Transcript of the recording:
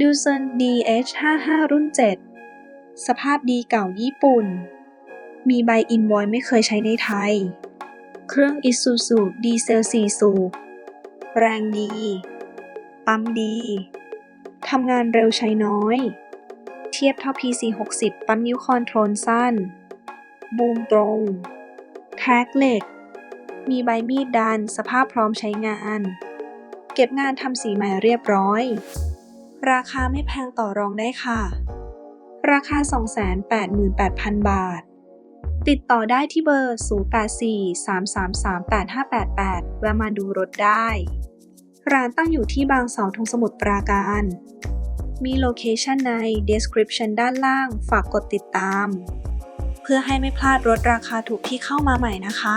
ดูเซน DH55 รุ่น 7 สภาพดีเก่าญี่ปุ่น มีใบอินวอยไม่เคยใช้ในไทย เครื่อง Isuzu ดีเซล4สูบ แรงดี ปั๊มดี ทำงานเร็วใช้น้อย เทียบเท่า PC60 ปั๊มนิ้วคอนโทรลสั้น บูมตรง แท็กเหล็ก มีใบมีดดันสภาพพร้อมใช้งาน เก็บงานทำสีใหม่เรียบร้อย ราคาไม่แพงต่อรองได้ค่ะ ราคา 288,000 บาท ติดต่อได้ที่เบอร์ 0843338588และมาดูรถได้ ร้านตั้งอยู่ที่บางเสาธงสมุทรปราการ มีโลเคชันใน description ด้านล่าง ฝากกดติดตาม เพื่อให้ไม่พลาดรถราคาถูกที่เข้ามาใหม่นะคะ